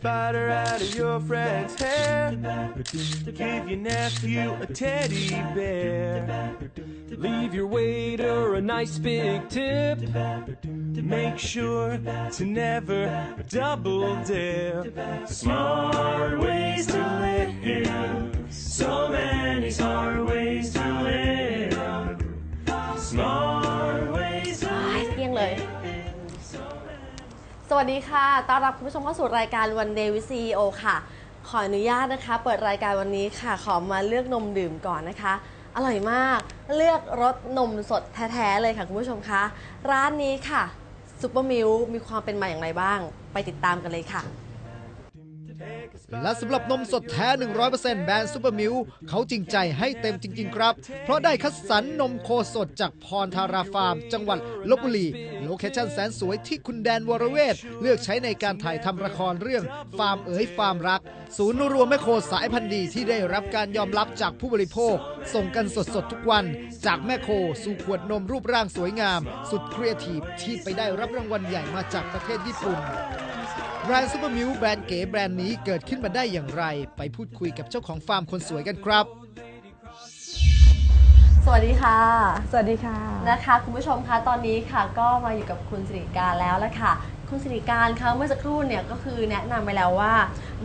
Spider out of your friend's hair. Give your nephew a teddy bear. Leave your waiter a nice big tip. Make sure to never double dip. Smart ways to live. So many smart ways to live. Smart สวัสดีค่ะ ต้อนรับคุณผู้ชมเข้าสู่รายการวันเดวิซีโอค่ะ ขออนุญาตนะคะ เปิดรายการวันนี้ค่ะ ขอมาเลือกนมดื่มก่อนนะคะ อร่อยมาก เลือกรสนมสดแท้ๆเลยค่ะคุณผู้ชมคะ ร้านนี้ค่ะซูเปอร์มิลมีความเป็นมาอย่างไรบ้าง ไปติดตามกันเลยค่ะ และสำหรับนมสดแท้ 100%แบรนด์ซูเปอร์มิลเขาจริงใจให้เต็มจริง ๆ ครับ เพราะได้คัดสรรนมโคสดจากพรธาราฟาร์ม จังหวัดลบบุรี โลเคชั่นแสนสวยที่คุณแดนวรเวทเลือกใช้ในการถ่ายทำละครเรื่องฟาร์มเอ๋ยฟาร์มรัก ศูนย์รวมแม่โคสายพันธุ์ดีที่ได้รับการยอมรับจากผู้บริโภค ส่งกันสดๆทุกวัน จากแม่โคสู่ขวดนมรูปร่างสวยงาม สุดครีเอทีฟที่ไปได้รับรางวัลใหญ่มาจากประเทศญี่ปุ่น แบรนด์ซูเปอร์มิลแบรนด์เก๋แบรนด์นี้เกิดขึ้นมาได้อย่างไร ไปพูดคุยกับเจ้าของฟาร์มคนสวยกันครับ สวัสดีค่ะ สวัสดีค่ะ นะคะคุณผู้ชมคะตอนนี้ค่ะก็มาอยู่กับคุณสิริการแล้วละค่ะ คุณสิริการคะเมื่อสักครู่เนี่ยก็คือแนะนำไปแล้วว่า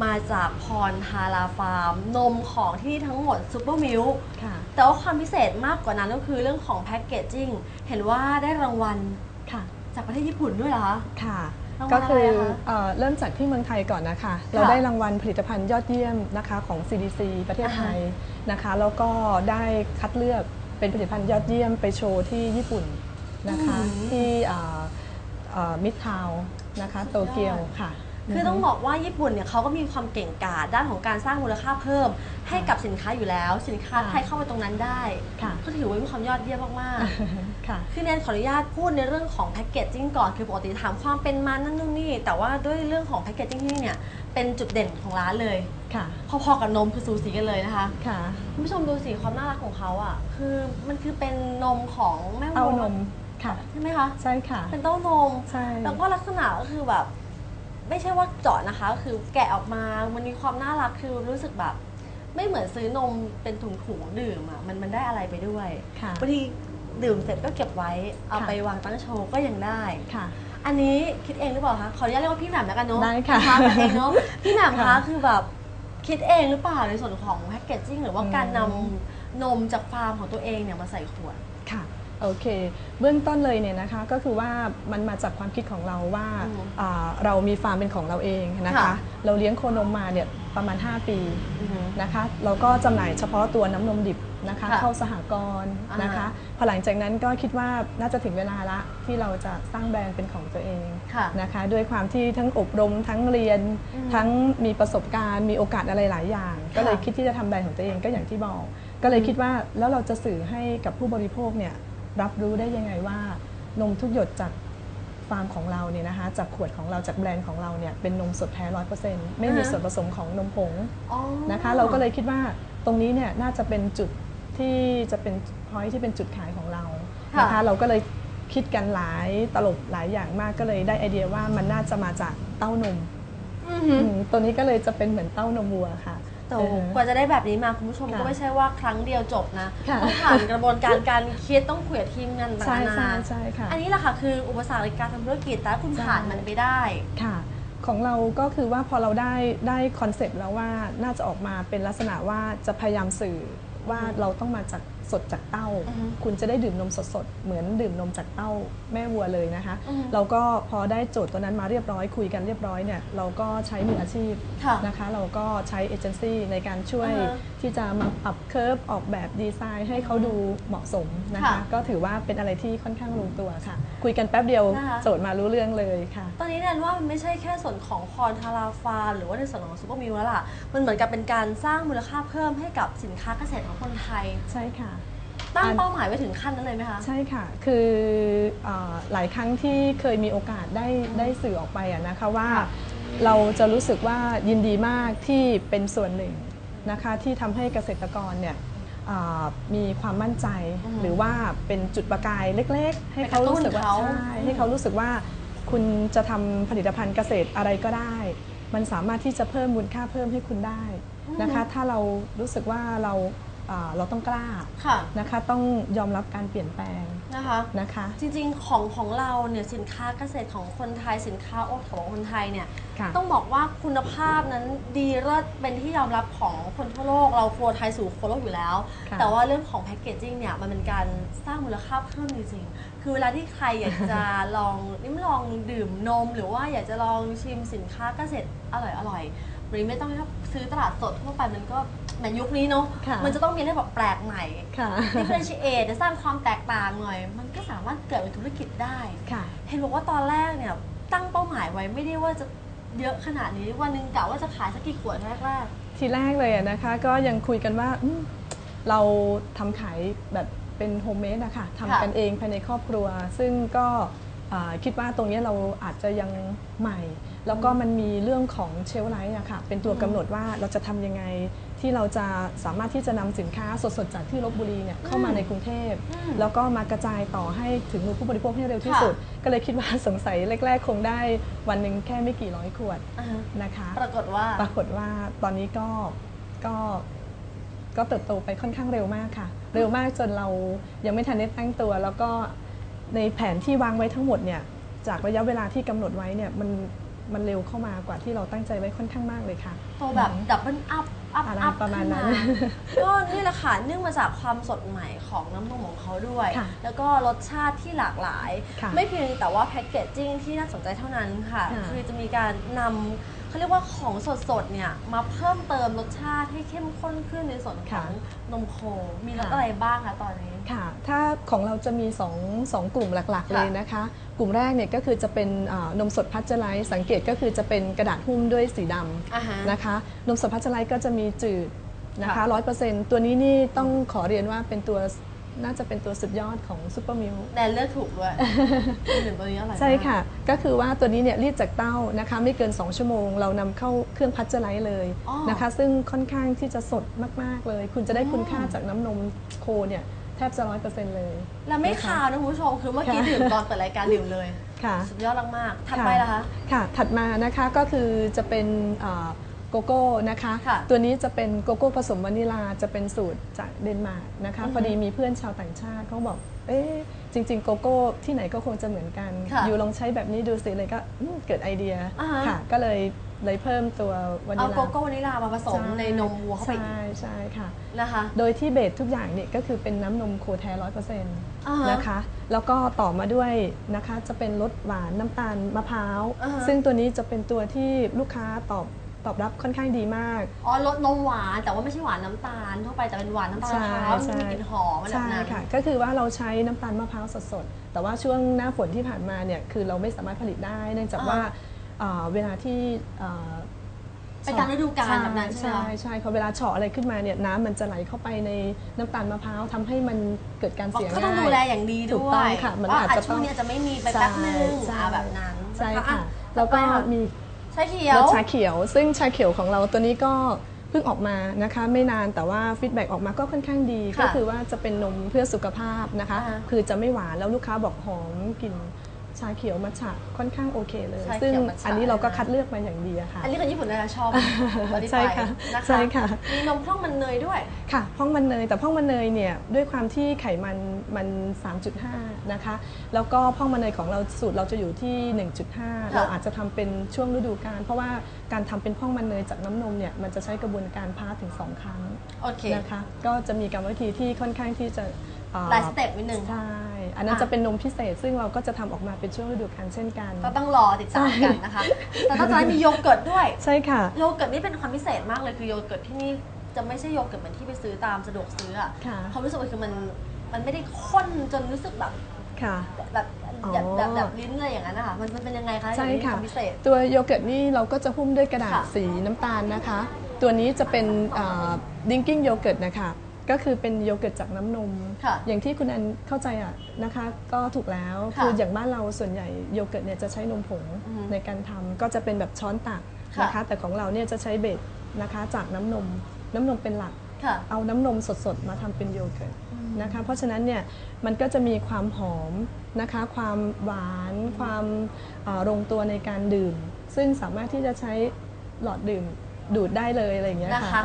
มาจากพรฮาราฟาร์ม นมของที่นี่ทั้งหมดซูเปอร์มิลค่ะ แต่ว่าความพิเศษมากกว่านั้นก็คือเรื่องของแพ็กเกจจิ้งเห็นว่าได้รางวัลค่ะ จากประเทศญี่ปุ่นด้วยเหรอคะ ค่ะรางวัล ก็คืออะไรอะคะเอ่อเริ่มจากที่เมืองไทยก่อนนะคะ เราได้รางวัลผลิตภัณฑ์ยอดเยี่ยมนะคะของ CDC ประเทศไทยนะคะแล้วก็ได้คัดเลือกเป็นผลิตภัณฑ์ยอดเยี่ยมไปโชว์ที่ญี่ปุ่นนะคะที่มิดทาวนะคะโตเกียวค่ะคือต้องบอกว่าญี่ปุ่นเนี่ยเขาก็มีความเก่งกาจด้านของการสร้างมูลค่าเพิ่ม ให้กับสินค้าอยู่แล้ว สินค้าไทยเข้าไปตรงนั้นได้ค่ะก็ถือว่ามีความยอดเยี่ยมมากๆ ค่ะคือแนนขออนุญาตพูดในเรื่องของแพ็กเกจจิ้งก่อนคือปกติถามความเป็นมานั่นนู่นนี่ แต่ว่าด้วยเรื่องของแพ็กเกจจิ้งที่นี่เนี่ยเป็นจุดเด่นของร้านเลย ค่ะ พอๆกับนมคือสูสีกันเลยนะคะ ค่ะคุณผู้ชมดูสิความน่ารักของเขาอะ คือมันคือเป็นนมของแม่วัวเอานมค่ะ ใช่ไหมคะ ใช่ค่ะ เป็นเต้านม ใช่ แล้วก็ลักษณะก็คือแบบ ไม่ใช่ว่าเจาะนะคะ คือแกะออกมา มันมีความน่ารักคือรู้สึกแบบ ไม่เหมือนซื้อนมเป็นถุงๆดื่มอะ มันมันได้อะไรไปด้วยค่ะ บางที ดื่มเสร็จก็เก็บไว้เอาค่ะไปวางตั้งโชว์ก็ยังได้ค่ะ อันนี้คิดเองหรือเปล่าคะขออนุญาตเรียกว่าพี่แหม่มแล้วกันเนาะได้ค่ะนกันเองเนาะพี่แหม่มคะค่ะคือแบบคิดเองหรือเปล่าในส่วนของแพคเกจจิ้งหรือว่าอืมการนำนมจากฟาร์มของตัวเองเนี่ยมาใส่ขวดค่ะ โอเค เบื้องต้นเลยเนี่ยนะคะก็คือว่ามันมาจากความคิดของเราว่าอืมอ่าเรามีฟาร์มเป็นของเราเองนะค่ะคะเราเลี้ยงโคนมมาเนี่ยประมาณ 5 ปีอือฮึ นะคะเราก็จำหน่ายเฉพาะตัวน้ำนมดิบนะคะค่ะเข้าสหกรณ์อ่าฮะนะคะพอหลังจากนั้นก็คิดว่าน่าจะถึงเวลาละที่เราจะสร้างแบรนด์เป็นของตัวเอง ค่ะ นะคะด้วยความที่ทั้งอบรมทั้งเรียนอืมทั้งมีประสบการณ์ มีโอกาสอะไรหลายอย่าง ก็เลยคิดที่จะทำแบรนด์ของตัวเองก็อย่างที่บอก ก็เลยคิดว่าแล้วเราจะสื่อให้กับผู้บริโภคเนี่ย รับรู้ได้ยังไงว่านมทุกหยดจากฟาร์มของเราเนี่ยนะคะจากขวดของเราจากแบรนด์ของเราเนี่ยเป็นนมสดแท้ร้อยเปอร์เซ็นต์ไม่มีอ่าฮะส่วนผสมของนมผงอ๋อนะคะเราก็เลยคิดว่าตรงนี้เนี่ยน่าจะเป็นจุดที่จะเป็นพอยที่เป็นจุดขายของเราค่ะนะคะเราก็เลยคิดกันหลายตลบหลายอย่างมากก็เลยได้ไอเดียว่ามันน่าจะมาจากเต้านมอือหืออืมตัวนี้ก็เลยจะเป็นเหมือนเต้านมวัวค่ะ แต่โอ้โหเออกว่าจะได้แบบนี้มาคุณผู้ชมค่ะก็ไม่ใช่ว่าครั้งเดียวจบนะค่ะต้องผ่านกระบวนการการคิดต้องคุยกับทีมงานต่างใช่ๆนาใช่นาใช่ค่ะอันนี้แหละค่ะคืออุปสรรคในการทำธุรกิจแต่ถ้าคุณใช่ผ่านมันไปได้ค่ะของเราก็คือว่าพอเราได้ได้คอนเซปต์แล้วว่าน่าจะออกมาเป็นลักษณะว่าจะพยายามสื่อว่าอือฮึเราต้องมาจาก สดจากเต้าอือฮึคุณจะได้ดื่มนมสดๆ เหมือนดื่มนมจากเต้าแม่วัวเลยนะคะอือฮึเราก็พอได้โจทย์ตัวนั้นมาเรียบร้อยคุยกันเรียบร้อยเนี่ยเราก็ใช้มืออาชีพค่ะนะคะ เราก็ใช้เอเจนซี่ในการช่วยอ่าฮะที่จะมาปรับเค r ร์ฟออกแบบดีไซน์ให้เขาดูเหมาะสมนะคะค่ะก็ถือว่าเป็นอะไรที่ค่อนข้างลงตัวค่ะ คุยกันแป๊บเดียวนะคะโจทย์มารู้เรื่องเลยค่ะ ตอนนี้แนนว่ามันไม่ใช่แค่ส่วนของคอนทาราฟาร์มหรือว่าในส่วนของซูเปอร์มิลแล้วล่ะมันเหมือนกับเป็นการสร้างมูลค่าเพิ่มให้กับสินค้าเกษตรของคนไทยใช่ค่ะ ตั้งอันเป้าหมายไว้ถึงขั้นนั้นเลยไหมคะใช่ค่ะ คือเออหลายครั้งที่เคยมีโอกาสได้ได้สื่อออกไปอะนะคะว่าค่ะเราจะรู้สึกว่ายินดีมากที่เป็นส่วนหนึ่งนะคะที่ทำให้เกษตรกรเนี่ยเอ่อมีความมั่นใจอือฮึหรือว่าเป็นจุดประกายเล็กๆ ให้ไปกเขาระตุ้นรู้สึกว่าเขา ใช่อืมให้เขารู้สึกว่าคุณจะทำผลิตภัณฑ์เกษตรอะไรก็ได้ มันสามารถที่จะเพิ่มมูลค่าเพิ่มให้คุณได้นะคะ ถ้าเรารู้สึกว่าเราอ่า เราต้องกล้าค่ะนะคะต้องยอมรับการเปลี่ยนแปลงนะคะนะคะ จริงๆของของเราเนี่ยสินค้าเกษตรของคนไทยสินค้าโอทของคนไทยเนี่ยค่ะต้องบอกว่าคุณภาพนั้นดีเลิศเป็นที่ยอมรับของคนทั่วโลก เราครัวไทยสู่คนโลกอยู่แล้วค่ะแต่ว่าเรื่องของแพคเกจจิ้งเนี่ยมันเป็นการสร้างมูลค่าเพิ่มจริงๆคือเวลาที่ใครอยากจะลองลิ้มลองดื่มนม หรือว่าอยากจะลองชิมสินค้าเกษตรอร่อยๆหรือไม่ต้องซื้อตลาดสดทั่วไปมันก็ เหมือนยุคนี้เนาะค่ะมันจะต้องมีอะไรแบบแปลกใหม่ค่ะ differentiate จะสร้างความแตกต่างหน่อย มันก็สามารถเกิดเป็นธุรกิจได้ ค่ะ เห็นบอกว่าตอนแรกเนี่ยตั้งเป้าหมายไว้ไม่ได้ว่าจะเยอะขนาดนี้วันหนึงกะว่าจะขายสักกี่ขวดแรกทีแรกเลยอะนะคะก็ยังคุยกันว่าอืมเราทำขายแบบเป็นโฮมเมดอะค่ะทำกันเองภายในครอบครัว ซึ่งก็อ่าคิดว่าตรงนี้เราอาจจะยังใหม่ แล้วก็มันมีเรื่องของเชลไลท์อะค่ะเป็นตัวกำหนดว่าเราจะทำยังไง ที่เราจะสามารถที่จะนำสินค้าสดๆจากที่ลบบุรีเนี่ยเข้ามาในกรุงเทพ อืมแล้วก็มากระจายต่อให้ถึงมือผู้บริโภคให้เร็วที่ค่ะสุด ก็เลยคิดว่า สงสัยแรก ๆ คงได้วันหนึ่งแค่ไม่กี่ร้อยขวดๆอ่าฮะนะคะ ปรากฏว่า ปรากฏว่าตอนนี้ก็ก็ก็เติบโตไปค่อนข้างเร็วมากค่ะ เร็วมากจนเรายังไม่ทันได้ตั้งตัว แล้วก็ในแผนที่วางไว้ทั้งหมดเนี่ยจากระยะเวลาที่กำหนดไว้เนี่ยมันมันเร็วเข้ามากว่าที่เราตั้งใจไว้ค่อนข้างมากเลยค่ะ โตแบบดับเบิลอัพ อัพอะไรอัพประมาณนั้นก็นี่แหละค่ะเนื่องมาจากความสดใหม่ของน้ำนมของเขาด้วย ค่ะแล้วก็รสชาติที่หลากหลาย ค่ะไม่เพียงแต่ว่าแพ็กเกจจิ้งที่น่าสนใจเท่านั้นค่ะ ค่ะ คือจะมีการนำ เขาเรียกว่าของสดๆเนี่ยมาเพิ่มเติมรสชาติให้เข้มข้นขึ้นในส่วนของนมโค มีรสอะไรบ้างคะตอนนี้ ค่ะ ถ้าของเราจะมี2งกลุ่มหลักๆ ค่ะเลยนะคะ กลุ่มแรกเนี่ยก็คือจะเป็นอ่านมสดพัชเจอร์ไลท์สังเกตก็คือจะเป็นกระดาษหุ้มด้วยสีดำอ่าฮะนะคะ นมสดพัชไลท์ก็จะมีจืดนะคะค่ะ ร้อยเปอร์เซ็นต์ตัวนี้นี่ต้องขอเรียนว่าเป็นตัว น่าจะเป็นตัวสุดยอดของซูเปอร์มิลแนนเลือกถูกด้วยหนึ่งตัวนี้อร่อยมาก ใช่ค่ะ ก็คือว่าตัวนี้เนี่ยรีดจากเต้านะคะไม่เกิน 2 ชั่วโมง เรานำเข้าเครื่องพัชไลท์เลยอ๋อ นะคะ ซึ่งค่อนข้างที่จะสดมาก ๆ เลย คุณจะได้คุณค่าจากน้ำนมโคเนี่ยแทบจะร้อยเปอร์เซ็นต์เลยแล้วไม่นะคะคาวนะคุณผู้ชมคือเมื่อกี้ค่ะดื่มตอนเปิดรายการดื่มเลย ค่ะ สุดยอดมากๆถัดไปล่ะคะ ค่ะ ถัดมานะคะก็คือจะเป็นอ่า โกโก้นะคะ ค่ะตัวนี้จะเป็นโกโก้ผสมวานิลาจะเป็นสูตรจากเดนมาร์กนะคะ อือฮึพอดีมีเพื่อนชาวต่างชาติเขาบอก เอ๊ะจริง ๆ โกโก้ที่ไหนก็คงจะเหมือนกัน ค่ะอยู่ลองใช้แบบนี้ดูสิเลยก็อืมเกิดไอเดียอ่าฮะ ค่ะ ก็เลยเลยเพิ่มตัววานิเอาลา โกโก้วานิลามาผสมช่ในนมวัวเข้าไปอีกใช่ใช่ค่ะ นะคะ โดยที่เบสทุกอย่างเนี่ยก็คือเป็นน้ำนมโคแท้ร้อยเปอร์เซ็นต์อ่าฮะนะคะ แล้วก็ต่อมาด้วยนะคะจะเป็นรสหวานน้ำตาลมะพร้าว อ่าฮะซึ่งตัวนี้จะเป็นตัวที่ลูกค้าตอบ ตอบรับค่อนข้างดีมาก อ๋อรสนมหวานแต่ว่าไม่ใช่หวานน้ำตาลทั่วไปแต่เป็นหวานน้ำตาลมะพร้าวที่มีกลิ่นหอมอะไรแบบใช่นั้นค่ะ ก็คือว่าเราใช้น้ำตาลมะพร้าวสดๆ แต่ว่าช่วงหน้าฝนที่ผ่านมาเนี่ยคือเราไม่สามารถผลิตได้ เนื่องจากว่าเอ่อเวลาที่เอ่อไปตามฤดูกาลแบบนั้นใช่ไหมใช่ใช่พอเวลาเฉาะอะไรขึ้นมาเนี่ยน้ำมันจะไหลเข้าไปในน้ำตาลมะพร้าวทำให้มันเกิดการเสียก็ต้องง่าย ดูแลอย่างดีถูด้กวต้องยค่ะมันว่าอาจจะช่วงต้องนี้จะไม่มีไปแป๊บนึงใช่อ่าแบบนั้นใช่นค่ะอ่แล้วก็ต่อไปค่ะมี ชาเขียวรสชาเขียว ซึ่งชาเขียวของเราตัวนี้ก็เพิ่งออกมานะคะ ไม่นานแต่ว่าฟีดแบ็กออกมาก็ค่อนข้างดีค่ะก็คือว่าจะเป็นนมเพื่อสุขภาพนะคะอ่าคือจะไม่หวานแล้วลูกค้าบอกหอมกลิ่น ชาเขียวมัทฉะค่อนข้างโอเคเลย ชาเขียวซึ่งมัทฉะ อันนี้เราก็นะคัดเลือกมาอย่างดีอะค่ะ อันนี้คนญี่ปุ่นน่าจะชอบอธิบายใช่ค่ะนะคะใช่ค่ะ มีนมพร่องมันเนยด้วย ค่ะพ่องมันเนยแต่พ่องมันเนยเนี่ยด้วยความที่ไขมันมัน 3.5 นะคะ แล้วก็พ่องมันเนยของเราสูตรเราจะอยู่ที่ 1.5 เราอาจจะทำเป็นช่วงฤดูกาลเพราะว่าการทำเป็นพ่องมันเนยจากน้ำนมเนี่ยมันจะใช้กระบวนการพาสถึง 2 ครั้งโอเค นะคะ ก็จะมีกรรมวิธีที่ค่อนข้างที่จะเอ่อ หลายสเต็ปนิดนึง ใช่ อันนั้นอะจะเป็นนมพิเศษ ซึ่งเราก็จะทำออกมาเป็นช่วงฤดูกาลเช่นกัน ก็ต้องรอติดตามกันนะคะ แต่นอกจากนั้นมีโยเกิร์ตด้วย ใช่ค่ะ โยเกิร์ตนี่เป็นความพิเศษมากเลยคือโยเกิร์ตที่นี่จะไม่ใช่โยเกิร์ตเหมือนที่ไปซื้อตามสะดวกซื้ออะค่ะ ความรู้สึกมันคือมันมันไม่ได้ข้นจนรู้สึกแบบค่ะ แบบอ๋อ แบบแบบแบบลิ้นอะไรอย่างนั้นนะคะมันมันเป็นยังไงคะใช่อย่างที่ค่ะ วามพิเศษ ตัวโยเกิร์ตนี่เราก็จะหุ้มด้วยกระดาษค่ะ สีน้ำตาลนะคะ ตัวนี้จะเป็นดิงกิ้งโยเกิร์ตนะคะ ก็คือเป็นโยเกิร์ตจากน้ำนม ค่ะอย่างที่คุณอันเข้าใจอะนะคะ ก็ถูกแล้วค่ะคืออย่างบ้านเราส่วนใหญ่โยเกิร์ตเนี่ยจะใช้นมผงอือฮึในการทำก็จะเป็นแบบช้อนตักค่ะ นะคะ แต่ของเราเนี่ยจะใช้เบสนะคะจากน้ำนม น้ำนมเป็นหลัก ค่ะ เอาน้ำนมสดๆ มาทำเป็นโยเกิร์ตอืมนะคะ เพราะฉะนั้นเนี่ยมันก็จะมีความหอมนะคะ ความหวาน ความเอ่อลงตัวในการดื่ม ซึ่งสามารถที่จะใช้หลอดดื่ม ดูดได้เลยอะไรอย่างเงี้ยนะค่ะคะ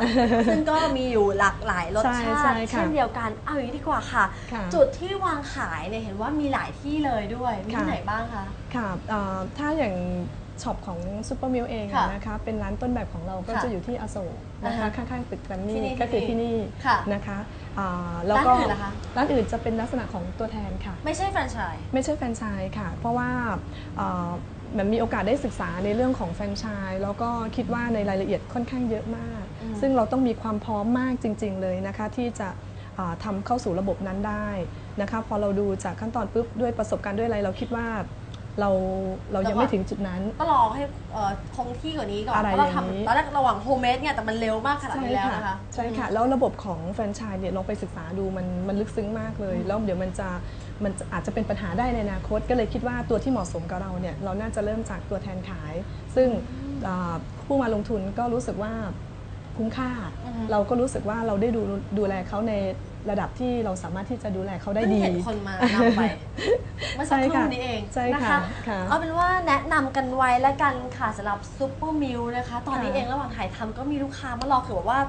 ซึ่งก็มีอยู่หลากหลายรสใช่ชาใช่ติค่ะเช่นเดียวกัน เอาอย่างนี้ดีกว่าค่ะ ค่ะ จุดที่วางขายเนี่ยเห็นว่ามีหลายที่เลยด้วย มีที่ค่ะไหนบ้างคะ ค่ะเอ่อถ้าอย่างช็อปของซูเปอร์มิลเองค่ะนะคะเป็นร้านต้นแบบของเราก็ค่ะจะอยู่ที่อโศกนะคะอ่าฮะข้างๆตึกแกรมที่มี่นี่ก็คือที่ที่นี่นี่ค่ะนะคะอ่าแล้วร้านก็อื่นล่ะคะ ร้านอื่นจะเป็นลักษณะของตัวแทนค่ะ ไม่ใช่แฟรนไชส์ ไม่ใช่แฟรนไชส์ค่ะ เพราะว่าเอ่อ เหมันมีโอกาสได้ศึกษาในเรื่องของแฟรนไชส์แล้วก็คิดว่าในรายละเอียดค่อนข้างเยอะมากอืมซึ่งเราต้องมีความพร้อมมากจริง ๆ เลยนะคะ ที่จะอ่าทำเข้าสู่ระบบนั้นได้นะคะพอเราดูจากขั้นตอนปุ๊บด้วยประสบการณ์ด้วยอะไรเราคิดว่า เราเรายังไม่ถึงจุดนั้น ก็รอให้เอ่อคงที่กว่านี้ก่อนอะไรเพราะเราอย่างนี้ ทำตอนแรกระหว่างโฮมเมดเนี่ยแต่มันเร็วมากขนาดนี้แล้วนะคะ ใช่ค่ะ แล้วระบบของแฟรนไชส์เนี่ยลองไปศึกษาดูมันมันลึกซึ้งมากเลย แล้วเดี๋ยวมันจะมันจะอาจจะเป็นปัญหาได้ในอนาคต ก็เลยคิดว่าตัวที่เหมาะสมกับเราเนี่ยเราน่าจะเริ่มจากตัวแทนขาย ซึ่งอ่าผู้มาลงทุนก็รู้สึกว่าคุ้มค่า อือฮึ เราก็รู้สึกว่าเราได้ดูดูแลเขาใน ระดับที่เราสามารถที่จะดูแลเขาได้เพิ่งดีเห็นคนมานำไปเมื่อสักคใช่รู่ค่ะนี้เองใช่นะค่ะคะค่ะเอาเป็นว่าแนะนำกันไว้แล้วกันค่ะสำหรับซุปเปอร์มิลนะคะ ตอนนี้ค่ะเองระหว่างถ่ายทำก็มีลูกค้ามารอคือแบบว่า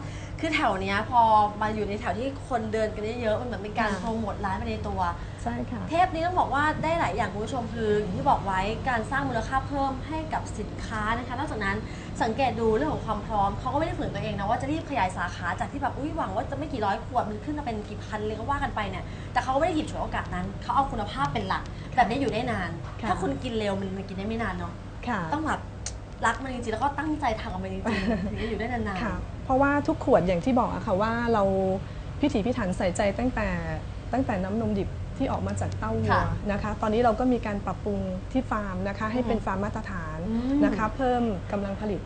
คือแถวเนี้ยพอมาอยู่ในแถวที่คนเดินกันเยอะๆมันเหมือนเป็นการค่ะ โปรโมทร้านไปในตัว ใช่ค่ะ เทปนี้ต้องบอกว่าได้หลายอย่างคุณผู้ชมคืออย่างที่บอกไว้การสร้างมูลค่าเพิ่มให้กับสินค้านะคะนอกจากนั้นสังเกตดูเรื่องของความพร้อมเขาก็ไม่ได้ฝืนตัวเองนะว่าจะรีบขยายสาขาจากที่แบบอุ้ยหวังว่าจะไม่กี่ร้อยขวดมันขึ้นมาเป็นกี่พันเลยก็ว่ากันไปเนี่ยแต่เขาก็ไม่ได้หยิบฉวยโอกาสนั้นเขาเอาคุณภาพเป็นหลักแบบนี้อยู่ได้นาน ค่ะ ถ้าคุณกินเร็วมันมันกินได้ไม่นานเนาะค่ะ ต้องแบบ รักมันจริงๆแล้วก็ตั้งใจทำมันจริงๆถึงจะอยู่ได้นานค่ะ เพราะว่าทุกขวดอย่างที่บอกอะค่ะว่าเราพิถีพิถันใส่ใจตั้งแต่ตั้งแต่น้ำนมดิบที่ออกมาจากเต้าวัวค่ะนะคะ ตอนนี้เราก็มีการปรับปรุงที่ฟาร์มนะคะ ให้เป็นฟาร์มมาตรฐานอืมนะคะ เพิ่มกำลังผลิต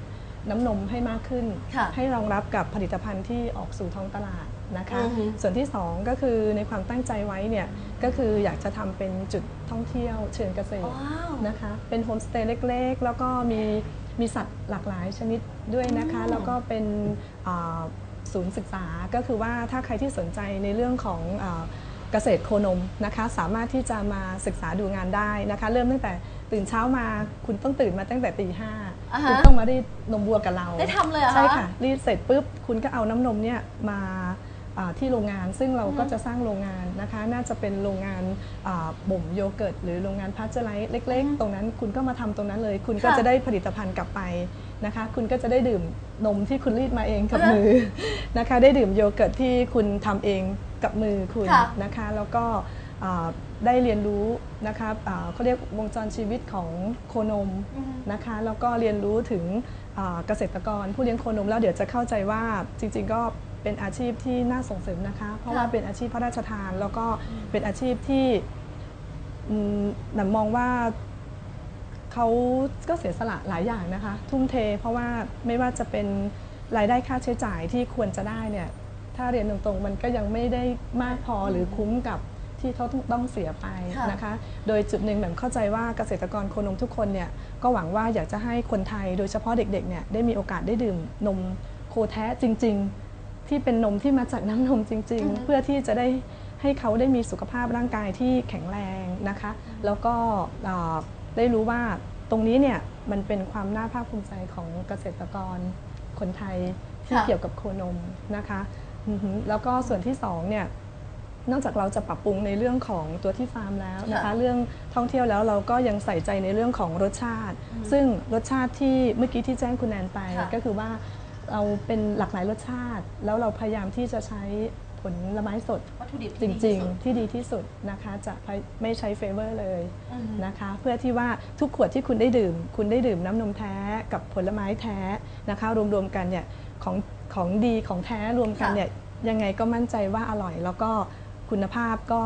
น้ำนมให้มากขึ้น ค่ะให้รองรับกับผลิตภัณฑ์ที่ออกสู่ท้องตลาดนะคะ อือฮึ ส่วนที่2ก็คือในความตั้งใจไว้เนี่ยก็คืออยากจะทำเป็นจุดท่องเที่ยวเชิงเกษๆตรว้าว นะคะ เป็นโฮมสเตย์เล็ก ๆ แล้วก็มี มีสัตว์หลากหลายชนิดด้วยนะคะอืมแล้วก็เป็นอ่าศูนย์ศึกษาก็คือว่าถ้าใครที่สนใจในเรื่องของอาเกษตรโคนมนะคะ สามารถที่จะมาศึกษาดูงานได้นะคะ เริ่มตั้งแต่ตื่นเช้ามาคุณต้องตื่นมาตั้งแต่ตีห้าอ่าฮะคุณต้องมารีดนมวัวกับเราได้ทำเลยเหรอคะใช่ค่ะรีดเสร็จปุ๊บคุณก็เอาน้ำนมเนี่ยมาอ่า ที่โรงงาน ซึ่งเราก็จะสร้างโรงงานนะคะ น่าจะเป็นโรงงานอ่าบ่มโยเกิร์ตหรือโรงงานพาสเจอร์ไลท์เล็ก ๆ ตรงนั้นคุณก็มาทำตรงนั้นเลย คุณก็ค่ะจะได้ผลิตภัณฑ์กลับไปนะคะ คุณก็จะได้ดื่มนมที่คุณรีดมาเองกับอ่าฮะมือนะคะ ได้ดื่มโยเกิร์ตที่คุณทำเองกับมือคุณค่ะนะคะ แล้วก็อ่าได้เรียนรู้นะคะอ่าเขาเรียกวงจรชีวิตของโคนมอือฮึนะคะ แล้วก็เรียนรู้ถึงอ่าเกษตรกรผู้เลี้ยงโคนมแล้วเดี๋ยวจะเข้าใจว่าจริง ๆ ก็ เป็นอาชีพที่น่าส่งเสริมนะคะ เพราะว่าเป็นอาชีพพระราชทาน แล้วก็เป็นอาชีพที่อืมหนันมองว่าเขาก็เสียสละหลายอย่างนะคะ ทุ่มเทเพราะว่าไม่ว่าจะเป็นรายได้ค่าใช้จ่ายที่ควรจะได้เนี่ยถ้าเรียนตรงๆ มันก็ยังไม่ได้มากพอหรือคุ้มกับที่เขาต้องต้องเสียไปค่ะนะคะ โดยจุดหนึ่งแบบเข้าใจว่าเกษตรกรโคนมทุกคนเนี่ยก็หวังว่าอยากจะให้คนไทยโดยเฉพาะเด็กๆเนี่ยได้มีโอกาสได้ดื่มนมโคแท้จริง ๆ ที่เป็นนมที่มาจากน้ำนมจริงอือฮึๆเพื่อที่จะได้ให้เขาได้มีสุขภาพร่างกายที่แข็งแรงนะคะ แล้วก็เอ่อได้รู้ว่าตรงนี้เนี่ยมันเป็นความน่าภาคภูมิใจของเกษตรกรคนไทยที่ค่ะเกี่ยวกับโคนมนะคะอือฮึแล้วก็ส่วนที่สองเนี่ยนอกจากเราจะปรับปรุงในเรื่องของตัวที่ฟาร์มแล้วนะคะค่ะเรื่องท่องเที่ยวแล้วเราก็ยังใส่ใจในเรื่องของรสชาติอืมซึ่งรสชาติที่เมื่อกี้ที่แจ้งคุณแนนไปค่ะก็คือว่า เราเป็นหลากหลายรสชาติ แล้วเราพยายามที่จะใช้ผลไม้สดวัตถุดิบจที่ดีริที่ง สุด ๆ ที่ดีที่สุดนะคะ จะไม่ใช้เฟเวอร์เลยอืมนะคะ เพื่อที่ว่าทุกขวดที่คุณได้ดื่ม คุณได้ดื่มน้ำนมแท้กับผลไม้แท้นะคะ รวมๆกันเนี่ยของของดีของแท้รวมกันค่ะเนี่ยยังไงก็มั่นใจว่าอร่อย แล้วก็คุณภาพก็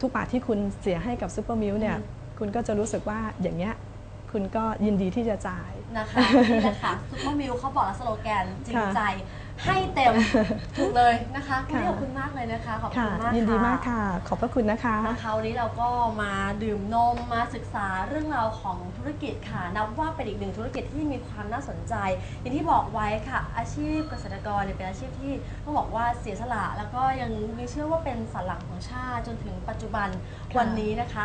ทุกบาทที่คุณเสียให้กับซูเปอร์มิลเนี่ยอืมคุณก็จะรู้สึกว่าอย่างเงี้ยคุณก็ยินดีที่จะจ่าย นะคะนี่แหละค่ะซุปเปอร์มิลเขาบอกแล้วสโลแกนจริงใจให้เต็มถูกเลยนะคะวันนี้ค่ะขอบคุณมากเลยนะคะขอบคุค่ะณมากยินดีมากค่ะ ขอบพระคุณนะคะนะคะวันนี้เราก็มาดื่มนมมาศึกษาเรื่องราวของธุรกิจค่ะ นับว่าเป็นอีกหนึ่งธุรกิจที่มีความน่าสนใจ อย่างที่บอกไว้ค่ะ อาชีพเกษตรกรเนี่ยเป็นอาชีพที่ต้องบอกว่าเสียสละ แล้วก็ยังมีเชื่อว่าเป็นสันหลังของชาติจนถึงปัจจุบันค่ะวันนี้นะคะ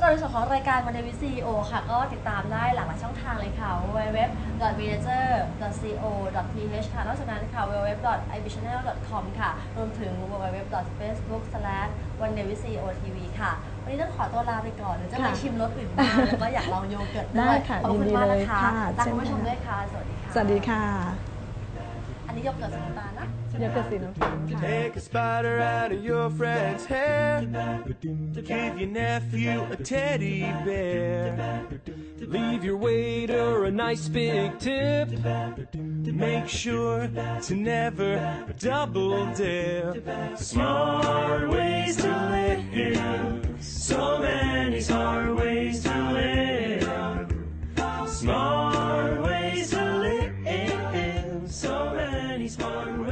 สำหรับในส่วนของรายการวันเดวิซีโอค่ะ ก็ติดตามได้หลากหลายช่องทางเลยค่ะ www.villager.co.th ค่ะนอกจากนั้นค่ะ www.ibchannel.com ค่ะ รวมถึง www.facebook/1dayvicio.tv ค่ะ วันนี้ต้องขอตัวลาไปก่อนเดี๋ยวจะไปค่ะชิมรสอื่นบ้างแล้วก็อยากลองโยเกิร์ตด้ได้วยค่ะขอบคุณยินดีมากเลยนะคะค่ะลาคุณผู้เช่ชนมกันด้วยค่ะ สวัสดีค่ะ สวัสดีค่ะ อันนี้โยเกิร์ตสีน้ำตาลนะ Yeah. Take a spider out of your friend's hair. Give your nephew a teddy bear. Leave your waiter a nice big tip. Make sure to never double dare. Smart ways to live. So many smart ways to live. Smart ways to live. So many smart ways.